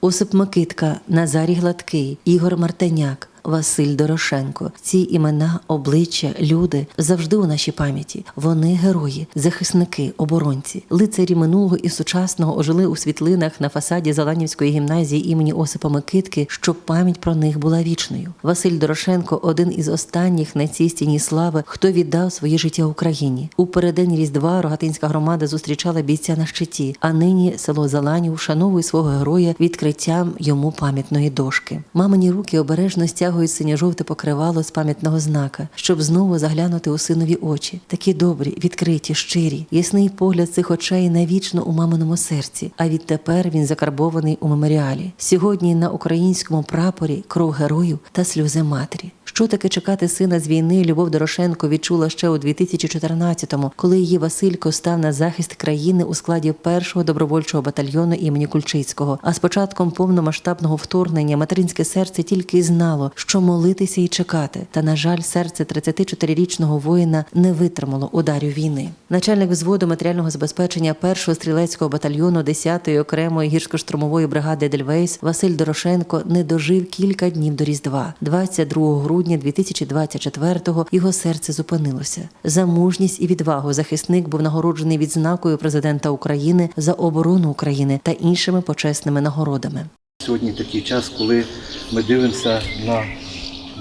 Осип Микитка, Назарій Гладкий, Ігор Мартеняк. Василь Дорошенко. Ці імена, обличчя, люди завжди у нашій пам'яті. Вони герої, захисники, оборонці, лицарі минулого і сучасного ожили у світлинах на фасаді Заланівської гімназії імені Осипа Микитки, щоб пам'ять про них була вічною. Василь Дорошенко один із останніх на цій стіні слави, хто віддав своє життя Україні. У переддень Різдва Рогатинська громада зустрічала бійця на щиті, а нині село Заланів вшановує свого героя відкриттям йому пам'ятної дошки. Мамині руки обережно стягують синьо-жовте покривало з пам'ятного знака, щоб знову заглянути у синові очі. Такі добрі, відкриті, щирі. Ясний погляд цих очей навічно у маминому серці. А відтепер він закарбований у меморіалі. Сьогодні на українському прапорі кров герою та сльози матері. Що таке чекати сина з війни? Любов Дорошенко відчула ще у 2014-му, коли її Василько став на захист країни у складі першого добровольчого батальйону імені Кульчицького. А з початком повномасштабного вторгнення материнське серце тільки й знало, що молитися і чекати. Та на жаль, серце 34-річного воїна не витримало ударів війни. Начальник взводу матеріального забезпечення першого стрілецького батальйону 10-ї окремої гірсько-штурмової бригади Едельвейс Василь Дорошенко не дожив кілька днів до Різдва. 22 грудня 2024-го його серце зупинилося. За мужність і відвагу захисник був нагороджений відзнакою президента України за оборону України та іншими почесними нагородами. Сьогодні такий час, коли ми дивимося на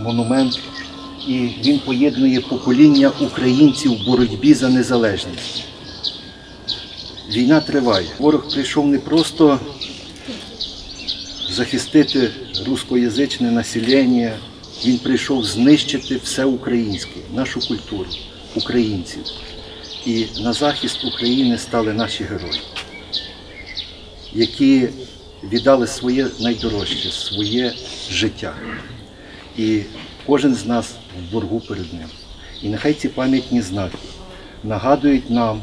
монумент, і він поєднує покоління українців в боротьбі за незалежність. Війна триває. Ворог прийшов не просто захистити рускоязичне населення, він прийшов знищити все українське, нашу культуру, українців. І на захист України стали наші герої, які віддали своє найдорожче, своє життя. І кожен з нас в боргу перед ним. І нехай ці пам'ятні знаки нагадують нам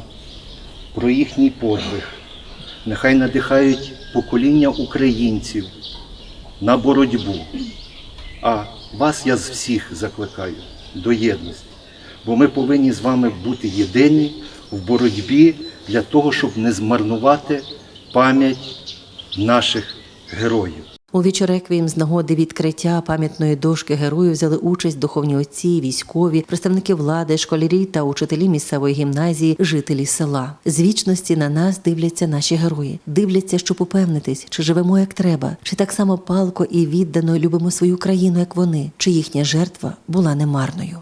про їхній подвиг, нехай надихають покоління українців на боротьбу. А вас я з всіх закликаю до єдності, бо ми повинні з вами бути єдині в боротьбі для того, щоб не змарнувати пам'ять наших героїв. У вічореквієм з нагоди відкриття пам'ятної дошки героїв взяли участь духовні отці, військові, представники влади, школярі та учителі місцевої гімназії, жителі села. З вічності на нас дивляться наші герої, дивляться, щоб упевнитись, чи живемо як треба, чи так само палко і віддано любимо свою країну, як вони, чи їхня жертва була немарною.